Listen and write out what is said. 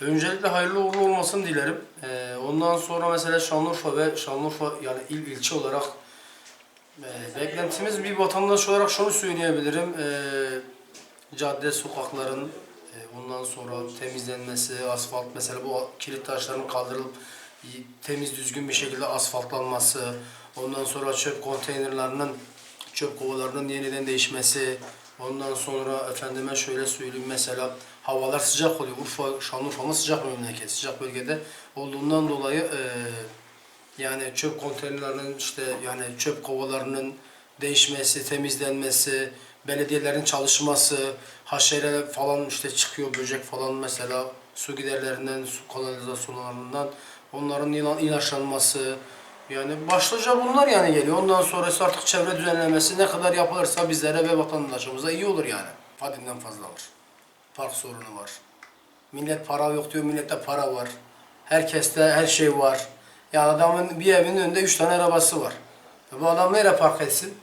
Öncelikle hayırlı uğurlu olmasını dilerim. Ee, ondan sonra mesela Şanlıurfa ve Şanlıurfa yani il ilçe olarak e, beklentimiz bir vatandaş olarak şunu söyleyebilirim. Ee, cadde, sokakların e, ondan sonra temizlenmesi, asfalt mesela bu kilit taşların kaldırılıp temiz düzgün bir şekilde asfaltlanması, ondan sonra çöp konteynerlarının çöp kovalarının yeniden değişmesi, ondan sonra efendime şöyle söyleyeyim mesela havalar sıcak oluyor. Urfa, Şanlıurfa'mız sıcak memleket, sıcak bölgede olduğundan dolayı e, yani çöp konteynerlerinin işte yani çöp kovalarının değişmesi, temizlenmesi, belediyelerin çalışması, haşere falan işte çıkıyor böcek falan mesela su giderlerinden, su kanalizasyonlarından onların ila- ilaçlanması yani başlıca bunlar yani geliyor. Ondan sonrası artık çevre düzenlemesi ne kadar yapılırsa bizlere ve vatandaşımıza iyi olur yani. Haddinden fazla var. Park sorunu var. Millet para yok diyor, millette para var. Herkeste her şey var. Ya adamın bir evinin önünde üç tane arabası var. Bu adam nereye park etsin?